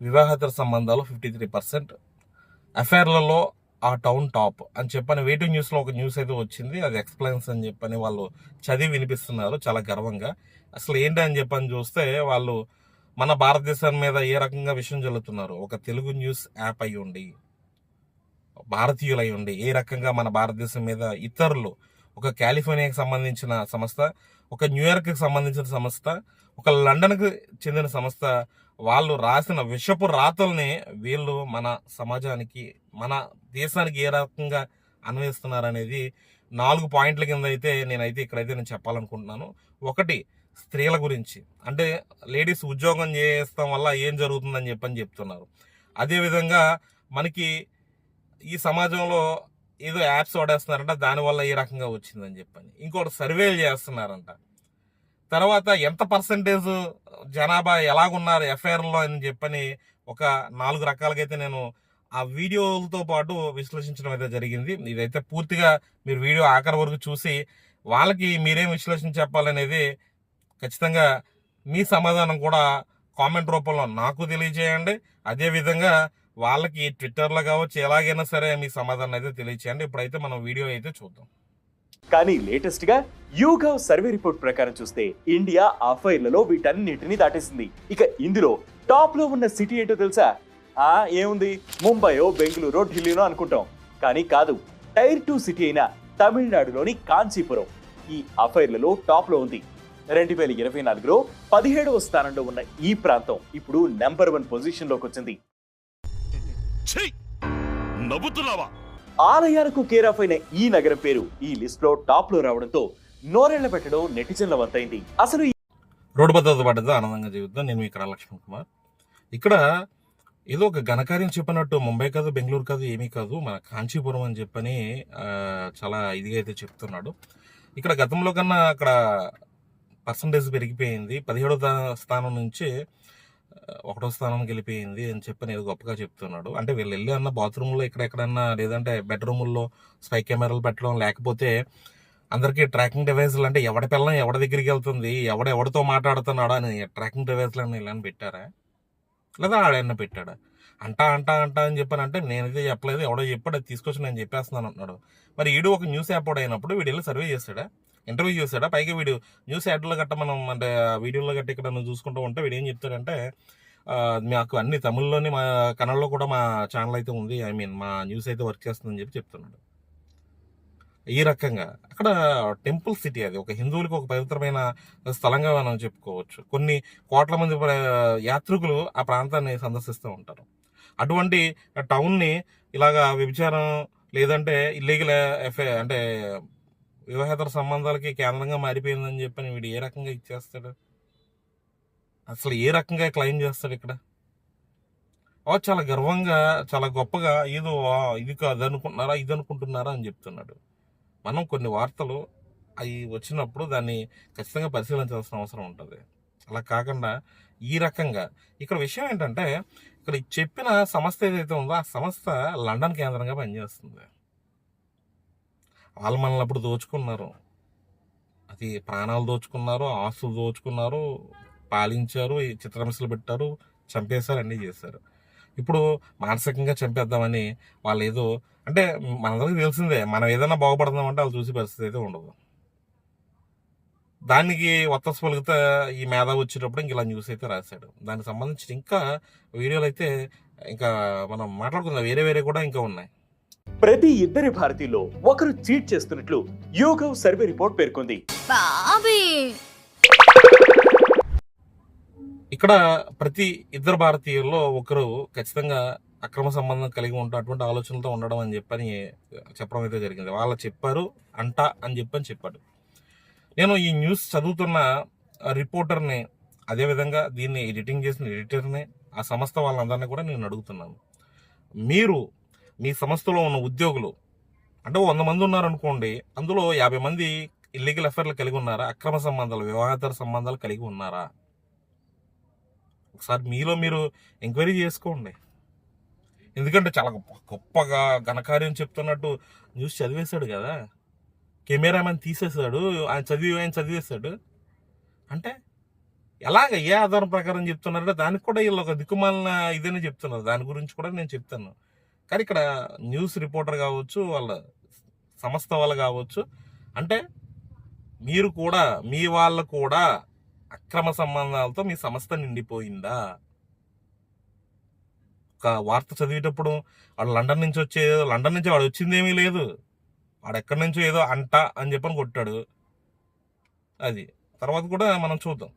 వివాహేతర సంబంధాలు fifty three percent అఫైర్లలో ఆ టౌన్ టాప్ అని చెప్పని వెయిటింగ్ న్యూస్లో ఒక న్యూస్ అయితే వచ్చింది. అది ఎక్స్ప్లెయిన్స్ అని చెప్పని వాళ్ళు చదివి వినిపిస్తున్నారు చాలా గర్వంగా. అసలు ఏంటి అని చెప్పని చూస్తే వాళ్ళు మన భారతదేశం మీద ఏ రకంగా విషయం చెల్లుతున్నారు ఒక తెలుగు న్యూస్ యాప్ అయి ఉండి భారతీయులై ఉండి ఏ రకంగా మన భారతదేశం మీద ఇతరులు ఒక కాలిఫోర్నియాకి సంబంధించిన సంస్థ ఒక న్యూయార్క్కి సంబంధించిన సంస్థ ఒక లండన్కి చెందిన సంస్థ. వాళ్ళు రాసిన విషపు రాతల్ని వీళ్ళు మన సమాజానికి మన దేశానికి ఏ రకంగా అన్వయిస్తున్నారనేది నాలుగు పాయింట్ల కింద అయితే నేనైతే ఇక్కడైతే నేను చెప్పాలనుకుంటున్నాను. ఒకటి స్త్రీల గురించి. అంటే లేడీస్ ఉద్యోగం చేస్తాం వల్ల ఏం జరుగుతుందని చెప్పని చెప్తున్నారు. అదేవిధంగా మనకి ఈ సమాజంలో ఏదో యాప్స్ వాడేస్తున్నారంట దానివల్ల ఈ రకంగా వచ్చిందని చెప్పని. ఇంకోటి సర్వేలు చేస్తున్నారంట. తర్వాత ఎంత పర్సంటేజ్ జనాభా ఎలాగున్నారు ఎఫ్ఐఆర్లో అని చెప్పని ఒక నాలుగు రకాలుగా అయితే నేను ఆ వీడియోలతో పాటు విశ్లేషించడం అయితే జరిగింది. ఇదైతే పూర్తిగా మీరు వీడియో ఆఖరి వరకు చూసి వాళ్ళకి మీరేం విశ్లేషణ చెప్పాలనేది ఖచ్చితంగా మీ సమాధానం కూడా కామెంట్ రూపంలో నాకు తెలియజేయండి. అదేవిధంగా వాళ్ళకి ట్విట్టర్లో కావచ్చు ఎలాగైనా సరే మీ సమాధానం అయితే తెలియచేయండి. ఇప్పుడైతే మనం వీడియో అయితే చూద్దాం. కానీ లేటెస్ట్గా యూగవ్ సర్వే రిపోర్ట్ ప్రకారం చూస్తే ఇండియా ఆ ఫైర్లలో వీటన్నిటిని దాటేసింది. ఇక ఇందులో టాప్లో ఉన్న సిటీ ఏంటో తెలుసా? ఆ ఏముంది? ముంబయో బెంగళూరో ఢిల్లీనో అనుకుంటాం. కానీ కాదు టైర్ టూ సిటీ అయిన తమిళనాడులోని కాంచీపురం ఈ అఫైర్లలో టాప్లో ఉంది. రెండు వేల ఇరవై నాలుగులో పదిహేడవ స్థానంలో ఉన్న ఈ ప్రాంతం ఇప్పుడు నెంబర్ వన్ పొజిషన్లోకి వచ్చింది నవ్వుతున్నావా? ఆలయాలకు కేరాఫ్ అయిన ఈ నగరం పేరు ఈ లిస్ట్లో టాప్లో రావడంతో నోరెళ్ళ పెట్టడం నెటిజన్ల వంతైంది అసలు రోడ్డు భద్రత పడ్డది ఆనందంగా జీవితం. నేను ఇక్కడ లక్ష్మణ్ కుమార్. ఇక్కడ ఏదో ఒక ఘనకార్యం చెప్పినట్టు ముంబై కాదు బెంగళూరు కాదు ఏమీ కాదు మన కాంచీపురం అని చెప్పని చాలా ఇదిగా అయితే చెప్తున్నాడు. ఇక్కడ గతంలో కన్నా అక్కడ పర్సంటేజ్ పెరిగిపోయింది. పదిహేడో స్థానం నుంచి ఒకటో స్థానం గెలిపోయింది అని చెప్పని ఏదో గొప్పగా చెప్తున్నాడు. అంటే వీళ్ళు వెళ్ళి అన్న బాత్రూంలో ఇక్కడెక్కడన్నా లేదంటే బెడ్రూముల్లో స్పై కెమెరాలు పెట్టడం లేకపోతే అందరికీ ట్రాకింగ్ డివైస్లు అంటే ఎవడి పిల్లం ఎవడి దగ్గరికి వెళ్తుంది ఎవడ ఎవడితో మాట్లాడుతున్నాడా అని ట్రాకింగ్ డివైస్లు అని ఇలా పెట్టారా? లేదా ఆడైనా పెట్టాడా? అంటా అంటా అంటా అని చెప్పాను అంటే నేనైతే చెప్పలేదు ఎవడో చెప్పాడు అది తీసుకొచ్చి నేను చెప్పేస్తున్నాను అంటున్నాడు. మరి వీడు ఒక న్యూస్ యాప్ అయినప్పుడు వీడు వెళ్ళి సర్వే చేస్తాడా? ఇంటర్వ్యూ చేస్తాడా పైగా వీడు న్యూస్ యాడ్లో గట్ట మనం అంటే వీడియోలో గట్ట ఇక్కడ నువ్వు చూసుకుంటూ ఉంటే వీడు ఏం చెప్తాడంటే మాకు అన్ని తమిళ్ళోని మా కన్నడలో కూడా మా ఛానల్ అయితే ఉంది. ఐ మీన్ మా న్యూస్ అయితే వర్క్ చేస్తుందని చెప్పి చెప్తున్నాడు. ఈ రకంగా అక్కడ టెంపుల్ సిటీ అది ఒక హిందువులకు ఒక పవిత్రమైన స్థలంగా మనం చెప్పుకోవచ్చు. కొన్ని కోట్ల మంది ప్ర- యాత్రికులు ఆ ప్రాంతాన్ని సందర్శిస్తూ ఉంటారు. అటువంటి టౌన్ని ఇలాగా వ్యభిచారం లేదంటే ఇల్లీగల్ ఎఫ్ఐ అంటే వివాహేతర సంబంధాలకి కేంద్రంగా మారిపోయిందని చెప్పని వీడు ఏ రకంగా ఇచ్చేస్తాడు? అసలు ఏ రకంగా క్లెయిమ్ చేస్తాడు ఇక్కడ? ఓ చాలా గర్వంగా చాలా గొప్పగా ఏదో ఇది కాదు అనుకుంటున్నారా ఇది అనుకుంటున్నారా అని చెప్తున్నాడు. మనం కొన్ని వార్తలు అవి వచ్చినప్పుడు దాన్ని ఖచ్చితంగా పరిశీలించాల్సిన అవసరం ఉంటుంది. అలా కాకుండా ఈ రకంగా ఇక్కడ విషయం ఏంటంటే ఇక్కడ చెప్పిన సంస్థ ఏదైతే ఉందో ఆ సంస్థ లండన్ కేంద్రంగా పనిచేస్తుంది. వాళ్ళు మనల్ని అప్పుడు దోచుకున్నారు. అది ప్రాణాలు దోచుకున్నారు ఆస్తులు దోచుకున్నారు పాలించారు ఈ చిత్రహింసలు పెట్టారు చంపేశారు అన్నీ చేశారు. ఇప్పుడు మానసికంగా చంపేద్దామని వాళ్ళు ఏదో అంటే మనందరికీ తెలిసిందే మనం ఏదైనా బాగుపడుతున్నామంటే వాళ్ళు చూసే పరిస్థితి అయితే ఉండదు. దానికి వత్తస్ పలిగితే ఈ మేధ వచ్చేటప్పుడు ఇంక ఇలా న్యూస్ అయితే రాశాడు. దానికి సంబంధించిన ఇంకా వీడియోలు అయితే ఇంకా మనం మాట్లాడుకుందాం వేరే వేరే కూడా ఇంకా ఉన్నాయి. ప్రతి ఇద్దరి భారతీయుల్లో ఒకరు చీట్ చేస్తున్నట్లు యూగవ్ సర్వే రిపోర్ట్ పేర్కొంది. బాబీ! ఇక్కడ ప్రతి ఇద్దరు భారతీయుల్లో ఒకరు ఖచ్చితంగా అక్రమ సంబంధం కలిగి ఉంటా అటువంటి ఆలోచనలతో ఉండడం అని చెప్పని చెప్పడం అయితే జరిగింది. వాళ్ళు చెప్పారు అంట అని చెప్పని చెప్పాడు. నేను ఈ న్యూస్ చదువుతున్న రిపోర్టర్ని అదేవిధంగా దీన్ని ఎడిటింగ్ చేసిన ఎడిటర్ని ఆ సంస్థ వాళ్ళందరినీ కూడా నేను అడుగుతున్నాను. మీరు మీ సంస్థలో ఉన్న ఉద్యోగులు అంటే వంద మంది ఉన్నారనుకోండి అందులో యాభై మంది ఇల్లీగల్ అఫైర్లు కలిగి ఉన్నారా? అక్రమ సంబంధాలు వివాహేతర సంబంధాలు కలిగి ఉన్నారా? ఒకసారి మీలో మీరు ఎంక్వైరీ చేసుకోండి. ఎందుకంటే చాలా గొప్ప- గొప్పగా ఘనకార్యం చెప్తున్నట్టు న్యూస్ చదివేశాడు కదా. కెమెరామెన్ తీసేశాడు ఆయన చదివి ఆయన చదివేశాడు. అంటే ఎలాగ ఏ ఆధారం ప్రకారం చెప్తున్నారంటే దానికి కూడా వీళ్ళు ఒక దిక్కుమాలిన ఇదేనే చెప్తున్నారు? దాని గురించి కూడా నేను చెప్తాను. కానీ ఇక్కడ న్యూస్ రిపోర్టర్ కావచ్చు వాళ్ళ సంస్థ వాళ్ళు కావచ్చు అంటే మీరు కూడా మీ వాళ్ళు కూడా అక్రమ సంబంధాలతో మీ సంస్థ నిండిపోయిందా? ఒక వార్త చదివేటప్పుడు వాడు లండన్ నుంచి వచ్చే లండన్ నుంచి వాడు వచ్చిందేమీ లేదు. వాడు ఎక్కడి నుంచో ఏదో అంట అని చెప్పని కొట్టాడు. అది. తర్వాత కూడా మనం చూద్దాం.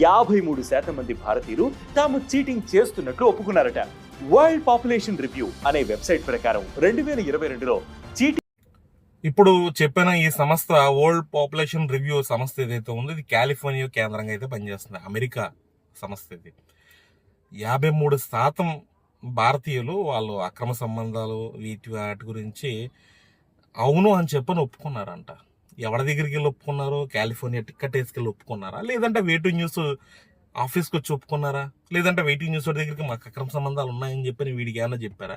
యాభై మూడు శాతం మంది భారతీయులు తాము చీటింగ్ చేస్తున్నట్లు ఒప్పుకున్నారట. వరల్డ్ పాపులేషన్ రివ్యూ అనే వెబ్సైట్ ప్రకారం రెండు వేల ఇరవై రెండులో ఇప్పుడు చెప్పిన ఈ సంస్థ వరల్డ్ పాపులేషన్ రివ్యూ సంస్థ ఏదైతే ఉందో ఇది కాలిఫోర్నియా కేంద్రంగా అయితే పనిచేస్తుంది. అమెరికా సంస్థ ఇది. యాభై మూడు శాతం భారతీయులు వాళ్ళు అక్రమ సంబంధాలు వీటి వాటి గురించి అవును అని చెప్పని ఒప్పుకున్నారంట. ఎవరి దగ్గరికి వెళ్ళి ఒప్పుకున్నారు? కాలిఫోర్నియా టిక్కెట్ వేసుకెళ్ళి ఒప్పుకున్నారా? లేదంటే వేటు న్యూస్ ఆఫీస్కి వచ్చి ఒప్పుకున్నారా? లేదంటే వెయిటింగ్ న్యూస్ దగ్గరికి మాకు అక్రమ సంబంధాలు ఉన్నాయని చెప్పి వీడికి ఏమైనా చెప్పారా?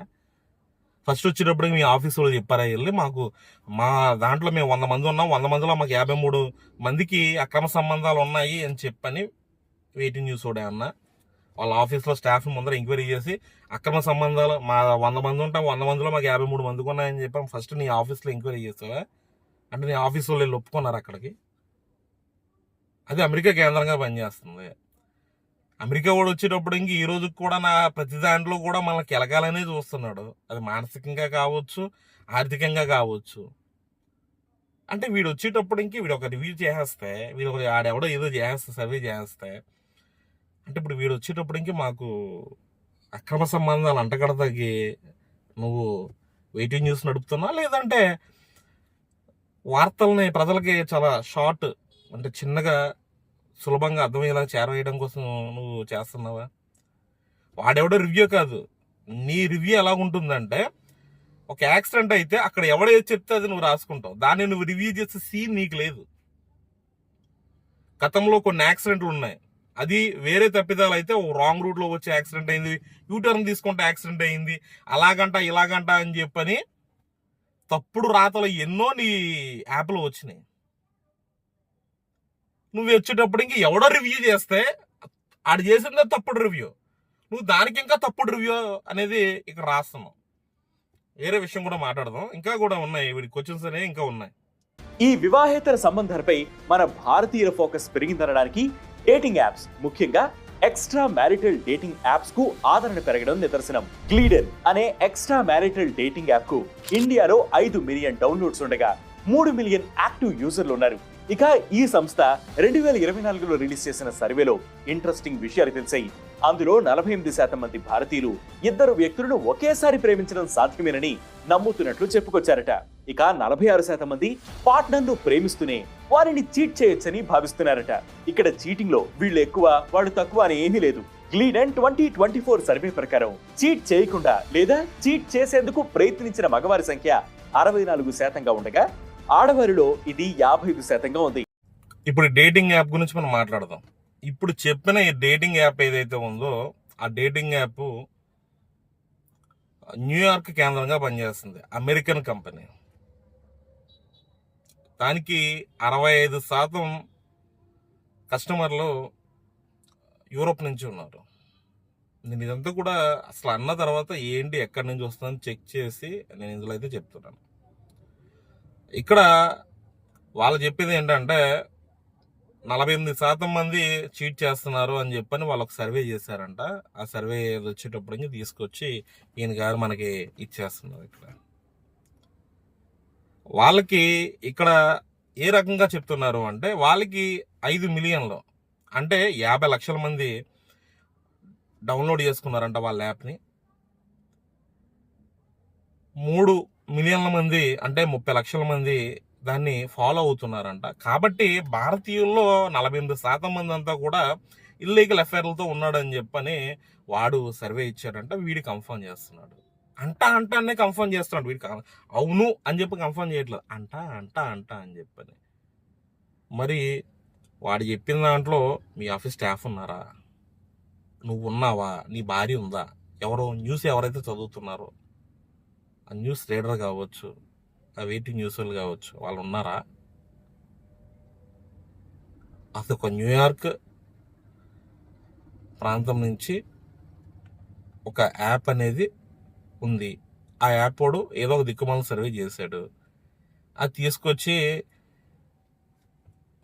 ఫస్ట్ వచ్చేటప్పుడు మీ ఆఫీస్ వాళ్ళు చెప్పారా? వెళ్ళి మాకు మా దాంట్లో మేము వంద మంది ఉన్నాం. వంద మందిలో మాకు యాభై మూడు మందికి అక్రమ సంబంధాలు ఉన్నాయి అని చెప్పని వెయిటింగ్ న్యూస్ కూడా అన్న. వాళ్ళ ఆఫీస్లో స్టాఫ్ ముందర ఎంక్వైరీ చేసి అక్రమ సంబంధాలు మా వంద మంది ఉంటాం. వంద మందిలో మాకు యాభై మూడు మందికి ఉన్నాయని చెప్పాం ఫస్ట్ నీ ఆఫీస్లో ఎంక్వైరీ చేస్తావా? అంటే నీ ఆఫీస్ వాళ్ళు వెళ్ళి ఒప్పుకున్నారు అక్కడికి? అది అమెరికా కేంద్రంగా పనిచేస్తుంది. అమెరికా వాడు వచ్చేటప్పుడు ఇంక ఈ రోజుకి కూడా నా ప్రతి దాంట్లో కూడా మనకి ఎలగాలనే చూస్తున్నాడు. అది మానసికంగా కావచ్చు ఆర్థికంగా కావచ్చు. అంటే వీడు వచ్చేటప్పుడు ఇంక వీడు ఒక రివ్యూ చేసేస్తే వీడు ఒక ఆడెవడో ఏదో చేస్తే సర్వే చేస్తే అంటే ఇప్పుడు వీడు వచ్చేటప్పుడు ఇంక మాకు అక్రమ సంబంధాలు అంటగడతాకి నువ్వు వెయిటింగ్ న్యూస్ నడుపుతున్నా లేదంటే వార్తల్ని ప్రజలకి చాలా షార్ట్ అంటే చిన్నగా సులభంగా అర్థమయ్యేలా చేరవేయడం కోసం నువ్వు చేస్తున్నావా? వాడెవడో రివ్యూ కాదు. నీ రివ్యూ ఎలా ఉంటుందంటే ఒక యాక్సిడెంట్ అయితే అక్కడ ఎవడేది చెప్తే అది నువ్వు రాసుకుంటావు. దాన్ని నువ్వు రివ్యూ చేసే సీన్ నీకు లేదు. గతంలో కొన్ని యాక్సిడెంట్లు ఉన్నాయి. అది వేరే తప్పిదాలు అయితే రాంగ్ రూట్లో వచ్చి యాక్సిడెంట్ అయింది. యూటర్న్ తీసుకుంటే యాక్సిడెంట్ అయింది. అలాగంట ఇలాగంట అని చెప్పని తప్పుడు రాతలు ఎన్నో నీ యాప్లో వచ్చినాయి. నువ్వు వచ్చేటప్పుడు ఇంక ఎవడో రివ్యూ చేస్తే ఆడు చేసిందే తప్పుడు రివ్యూ నువ్వు దానికి ఇంకా తప్పుడు రివ్యూ అనేది ఇక్కడ రాస్తున్నావు. వేరే విషయం కూడా మాట్లాడదాం. ఇంకా కూడా ఉన్నాయి. వీడి క్వశ్చన్స్ అనేవి ఇంకా ఉన్నాయి. ఈ వివాహేతర సంబంధాలపై మన భారతీయుల ఫోకస్ పెరిగిందనడానికి డేటింగ్ యాప్స్ ముఖ్యంగా ఎక్స్ట్రా మ్యారిటల్ డేటింగ్ యాప్స్కు ఆదరణ పెరగడం నిదర్శనం. గ్లీడెన్ అనే ఎక్స్ట్రా మ్యారిటల్ డేటింగ్ యాప్కు ఇండియాలో ఐదు మిలియన్ డౌన్లోడ్స్ ఉండగా మూడు మిలియన్ యాక్టివ్ యూజర్లు ఉన్నారు. ఇక ఈ సంస్థ రెండు వేల ఇరవై నాలుగులో రిలీజ్ చేసిన సర్వేలో ఇంట్రెస్టింగ్ విషయాలు తెలిసాయి. అందులో నలభై ఎనిమిది శాతం మంది భారతీయులు ఇద్దరు వ్యక్తులను ఒకేసారి ప్రేమించడం సాధ్యమేనని నమ్ముతున్నట్లు చెప్పుకొచ్చారట. ఇక నలభై ఆరు శాతం మంది పార్ట్నర్ను ప్రేమిస్తూనే వారిని చీట్ చేయొచ్చని భావిస్తున్నారట. ఇక్కడ చీటింగ్లో వీళ్ళు ఎక్కువ వాళ్ళు తక్కువ అని ఏమీ లేదు. Gleeden twenty twenty four survey ప్రకారం చీట్ చేయకుండా లేదా చీట్ చేసేందుకు ప్రయత్నించిన మగవారి సంఖ్య అరవై నాలుగు శాతంగా ఉండగా ఆడవారిలో ఇది యాభై ఐదు శాతంగా ఉంది. ఇప్పుడు డేటింగ్ యాప్ గురించి మనం మాట్లాడదాం. ఇప్పుడు చెప్పిన ఈ డేటింగ్ యాప్ ఏదైతే ఉందో ఆ డేటింగ్ యాప్ న్యూయార్క్ కేంద్రంగా పనిచేస్తుంది. American company. దానికి అరవై ఐదు శాతం కస్టమర్లు యూరోప్ నుంచి ఉన్నారు. నేను ఇదంతా కూడా అసలు అన్న తర్వాత ఏంటి ఎక్కడి నుంచి వస్తుందని చెక్ చేసి నేను ఇందులో అయితే చెప్తున్నాను. ఇక్కడ వాళ్ళు చెప్పేది ఏంటంటే నలభై ఎనిమిది శాతం మంది చీట్ చేస్తున్నారు అని చెప్పని వాళ్ళు ఒక సర్వే చేశారంట. ఆ సర్వే వచ్చేటప్పుడు తీసుకొచ్చి ఈయన గారు మనకి ఇచ్చేస్తున్నారు ఇక్కడ. వాళ్ళకి ఇక్కడ ఏ రకంగా చెప్తున్నారు అంటే వాళ్ళకి ఐదు మిలియన్లు అంటే యాభై లక్షల మంది డౌన్లోడ్ చేసుకున్నారంట వాళ్ళ యాప్ని. మూడు మిలియన్ల మంది అంటే ముప్పై లక్షల మంది దాన్ని ఫాలో అవుతున్నారంట. కాబట్టి భారతీయుల్లో నలభై ఎనిమిది శాతం మంది అంతా కూడా ఇల్లీగల్ అఫైర్లతో ఉన్నాడని చెప్పని వాడు సర్వే ఇచ్చాడంట వీడు కన్ఫర్మ్ చేస్తున్నాడు. అంట అంట అనే కన్ఫర్మ్ చేస్తున్నాడు. వీడు అవును అని చెప్పి కన్ఫర్మ్ చేయట్లేదు. అంట అంట అంట అని చెప్పని. మరి వాడు చెప్పిన దాంట్లో మీ ఆఫీస్ స్టాఫ్ ఉన్నారా? నువ్వు ఉన్నావా నీ భార్య ఉందా? ఎవరో న్యూస్ ఎవరైతే చదువుతున్నారో? న్యూస్ రీడర్ కావచ్చు ఆ వెయిటింగ్ న్యూస్ వాళ్ళు కావచ్చు వాళ్ళు ఉన్నారా? అసలు ఒక న్యూయార్క్ ప్రాంతం నుంచి ఒక యాప్ అనేది ఉంది. ఆ యాప్ వాడు ఏదో ఒక దిక్కుమాల సర్వే చేశాడు. అది తీసుకొచ్చి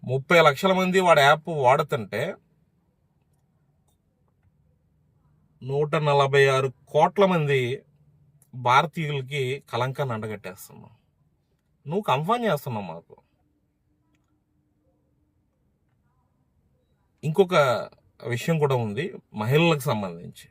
ముప్పై లక్షల మంది వాడి యాప్ వాడుతుంటే నూట నలభై ఆరు కోట్ల మంది భారతీయులకి కలంకాన్ని అండగట్టేస్తున్నావు నువ్వు కన్ఫర్మ్ చేస్తున్నావు మాకు. ఇంకొక విషయం కూడా ఉంది మహిళలకు సంబంధించి.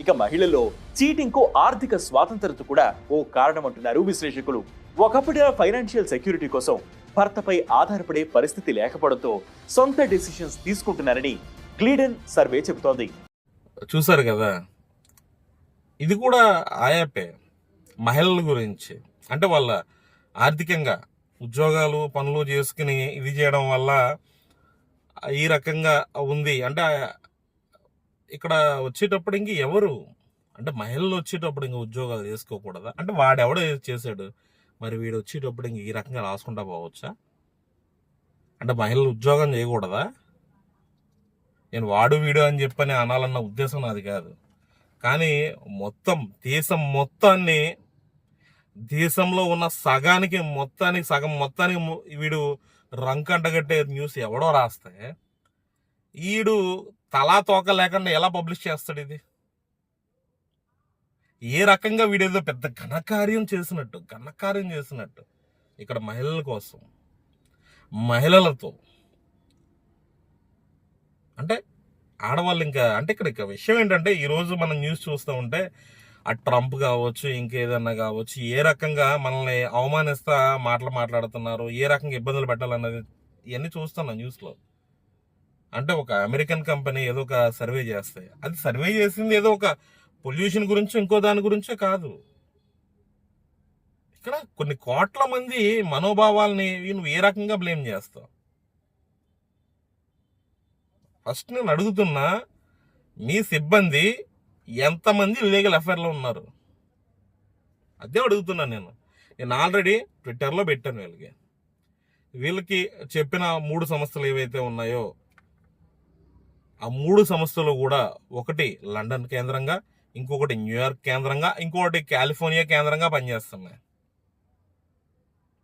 ఇక మహిళల్లో చీటింగ్కు ఆర్థిక స్వాతంత్రత కూడా ఓ కారణమంటున్నారు విశ్లేషకులు. ఒకప్పటి ఫైనాన్షియల్ సెక్యూరిటీ కోసం భర్తపై ఆధారపడే పరిస్థితి లేకపోవడంతో సొంత డెసిషన్స్ తీసుకుంటున్నారని గ్లీడెన్ సర్వే చెబుతోంది. చూసారు కదా ఇది కూడా ఆయాపే. మహిళల గురించి. అంటే వాళ్ళ ఆర్థికంగా ఉద్యోగాలు పనులు చేసుకుని ఇది చేయడం వల్ల ఈ రకంగా ఉంది. అంటే ఇక్కడ వచ్చేటప్పుడు ఇంక ఎవరు? అంటే మహిళలు వచ్చేటప్పుడు ఇంక ఉద్యోగాలు చేసుకోకూడదా? అంటే వాడెవడో చేశాడు? మరి వీడు వచ్చేటప్పుడు ఇంక ఈ రకంగా రాసుకుంటా పోవచ్చా? అంటే మహిళలు ఉద్యోగం చేయకూడదా? నేను వాడు వీడు అని చెప్పని అనాలన్న ఉద్దేశం నాది కాదు. కానీ మొత్తం దేశం మొత్తాన్ని దేశంలో ఉన్న సగానికి మొత్తానికి సగం మొత్తానికి వీడు రంకంటగట్టే న్యూస్ ఎవడో రాస్తే ఈడు తలా తోక లేకుండా ఎలా పబ్లిష్ చేస్తాడు ఇది? ఏ రకంగా వీడేదో పెద్ద ఘనకార్యం చేసినట్టు ఘనకార్యం చేసినట్టు ఇక్కడ మహిళల కోసం మహిళలతో అంటే ఆడవాళ్ళు ఇంకా అంటే ఇక్కడ ఇక విషయం ఏంటంటే ఈరోజు మనం న్యూస్ చూస్తూ ఉంటే ఆ ట్రంప్ కావచ్చు ఇంకేదన్నా కావచ్చు ఏ రకంగా మనల్ని అవమానిస్తా మాటలు మాట్లాడుతున్నారు ఏ రకంగా ఇబ్బందులు పెట్టాలన్నది ఇవన్నీ చూస్తున్నా న్యూస్లో. అంటే ఒక అమెరికన్ కంపెనీ ఏదో ఒక సర్వే చేస్తాయి అది సర్వే చేసింది ఏదో ఒక పొల్యూషన్ గురించి ఇంకో దాని గురించే కాదు. ఇక్కడ కొన్ని కోట్ల మంది మనోభావాల్ని నువ్వు ఏ రకంగా బ్లేమ్ చేస్తావు? ఫస్ట్ నేను అడుగుతున్నా మీ సిబ్బంది ఎంతమంది లీగల్ అఫైర్లో ఉన్నారు? అదే అడుగుతున్నా నేను. నేను ఆల్రెడీ ట్విట్టర్లో పెట్టాను వీళ్ళకి. వీళ్ళకి చెప్పిన మూడు సంస్థలు ఏవైతే ఉన్నాయో ఆ మూడు సంస్థలు కూడా ఒకటి లండన్ కేంద్రంగా ఇంకొకటి న్యూయార్క్ కేంద్రంగా ఇంకొకటి కాలిఫోర్నియా కేంద్రంగా పనిచేస్తున్నాయి.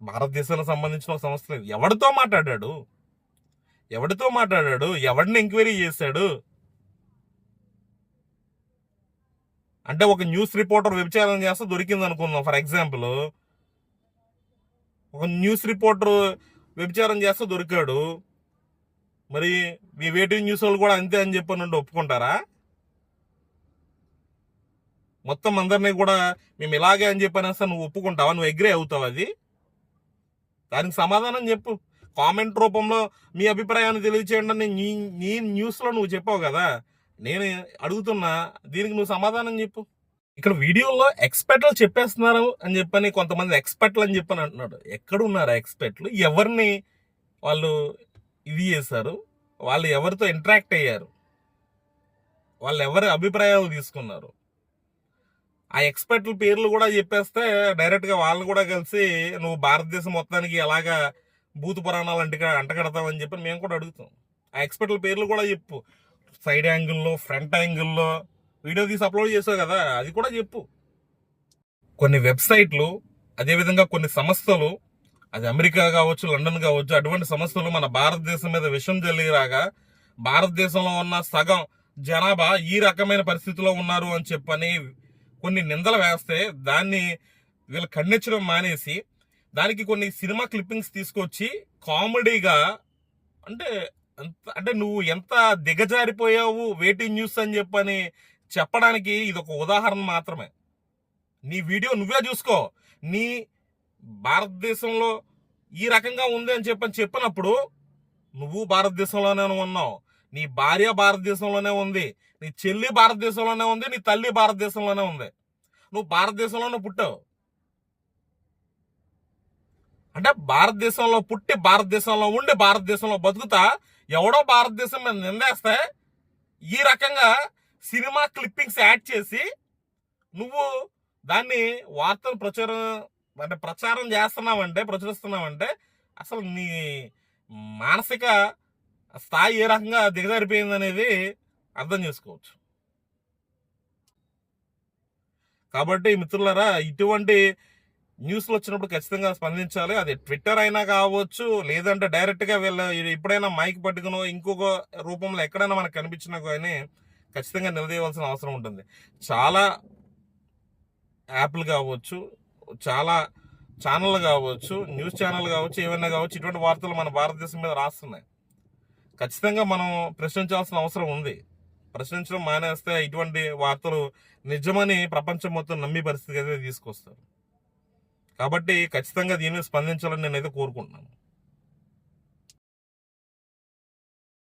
భారతదేశానికి సంబంధించిన ఒక సంస్థ లేదు. ఎవరితో మాట్లాడాడు? ఎవడితో మాట్లాడాడు? ఎవడిని ఎంక్వైరీ చేశాడు? అంటే ఒక న్యూస్ రిపోర్టర్ వ్యభిచారం చేస్తే దొరికింది అనుకుందాం ఫర్ ఎగ్జాంపుల్. ఒక న్యూస్ రిపోర్టర్ వ్యభిచారం చేస్తే దొరికాడు. మరి మీ వేటివ్ న్యూస్ వాళ్ళు కూడా అంతే అని చెప్పి ఒప్పుకుంటారా? మొత్తం అందరినీ కూడా మేము ఇలాగే అని చెప్పనేస్తే నువ్వు ఒప్పుకుంటావా? నువ్వు అగ్రి అవుతావు అది? దానికి సమాధానం చెప్పు. కామెంట్ రూపంలో మీ అభిప్రాయాన్ని తెలియచేయండి అని నీ నీ న్యూస్లో నువ్వు చెప్పావు కదా. నేను అడుగుతున్నా దీనికి నువ్వు సమాధానం చెప్పు. ఇక్కడ వీడియోలో ఎక్స్పర్ట్లు చెప్పేస్తున్నారు అని చెప్పని కొంతమంది ఎక్స్పర్ట్లు అని చెప్పని అంటున్నాడు ఎక్కడ ఉన్నారు ఎక్స్పర్ట్లు? ఎవరిని వాళ్ళు ఇది చేశారు? వాళ్ళు ఎవరితో ఇంటరాక్ట్ అయ్యారు? వాళ్ళు ఎవరి అభిప్రాయాలు తీసుకున్నారు? ఆ ఎక్స్పర్ట్ల పేర్లు కూడా చెప్పేస్తే డైరెక్ట్గా వాళ్ళు కూడా కలిసి నువ్వు భారతదేశం మొత్తానికి ఎలాగా భూత పురాణాలు అంట అంటగడతామని చెప్పి మేము కూడా అడుగుతాం. ఆ ఎక్స్పర్ట్ల పేర్లు కూడా చెప్పు. సైడ్ యాంగిల్లో ఫ్రంట్ యాంగిల్లో వీడియో తీసి అప్లోడ్ చేసావు కదా అది కూడా చెప్పు. కొన్ని వెబ్సైట్లు అదేవిధంగా కొన్ని సంస్థలు అది అమెరికా కావచ్చు లండన్ కావచ్చు అటువంటి సంస్థలు మన భారతదేశం మీద విషం జల్లిరాగా భారతదేశంలో ఉన్న సగం జనాభా ఈ రకమైన పరిస్థితిలో ఉన్నారు అని చెప్పని కొన్ని నిందలు వేస్తే దాన్ని వీళ్ళు ఖండించడం మానేసి దానికి కొన్ని సినిమా క్లిప్పింగ్స్ తీసుకొచ్చి కామెడీగా అంటే అంటే నువ్వు ఎంత దిగజారిపోయావు వెయిటింగ్ న్యూస్ అని చెప్పని చెప్పడానికి ఇది ఒక ఉదాహరణ మాత్రమే. నీ వీడియో నువ్వే చూసుకో. నీ భారతదేశంలో ఈ రకంగా ఉంది అని చెప్పని చెప్పినప్పుడు నువ్వు భారతదేశంలోనే ఉన్నావు. నీ భార్య భారతదేశంలోనే ఉంది. నీ చెల్లి భారతదేశంలోనే ఉంది. నీ తల్లి భారతదేశంలోనే ఉంది. నువ్వు భారతదేశంలోనే పుట్టావు. అంటే భారతదేశంలో పుట్టి భారతదేశంలో ఉండి భారతదేశంలో బతుకుతా ఎవడో భారతదేశం మీద నిందేస్తే ఈ రకంగా సినిమా క్లిప్పింగ్స్ యాడ్ చేసి నువ్వు దాన్ని వార్తలు ప్రచారం అంటే ప్రచారం చేస్తున్నావంటే ప్రచురిస్తున్నావంటే అసలు నీ మానసిక స్థాయి ఏ రకంగా దిగజారిపోయింది అనేది అర్థం చేసుకోవచ్చు. కాబట్టి మిత్రులారా ఇటువంటి న్యూస్లు వచ్చినప్పుడు ఖచ్చితంగా స్పందించాలి. అది ట్విట్టర్ అయినా కావచ్చు లేదంటే డైరెక్ట్గా వీళ్ళ ఎప్పుడైనా మైక్ పట్టుకునో ఇంకొక రూపంలో ఎక్కడైనా మనకు కనిపించినా కానీ ఖచ్చితంగా నిలదీయవలసిన అవసరం ఉంటుంది. చాలా యాప్లు కావచ్చు చాలా ఛానళ్ళు కావచ్చు న్యూస్ ఛానల్ కావచ్చు ఏమైనా కావచ్చు ఇటువంటి వార్తలు మన భారతదేశం మీద రాస్తున్నాయి. ఖచ్చితంగా మనం ప్రశ్నించాల్సిన అవసరం ఉంది. ప్రశ్నించడం మానేస్తే ఇటువంటి వార్తలు నిజమని ప్రపంచం మొత్తం నమ్మి పరిస్థితికి అయితే తీసుకొస్తారు. కాబట్టి ఖచ్చితంగా దీని మీద స్పందించాలని నేనైతే కోరుకుంటున్నాను.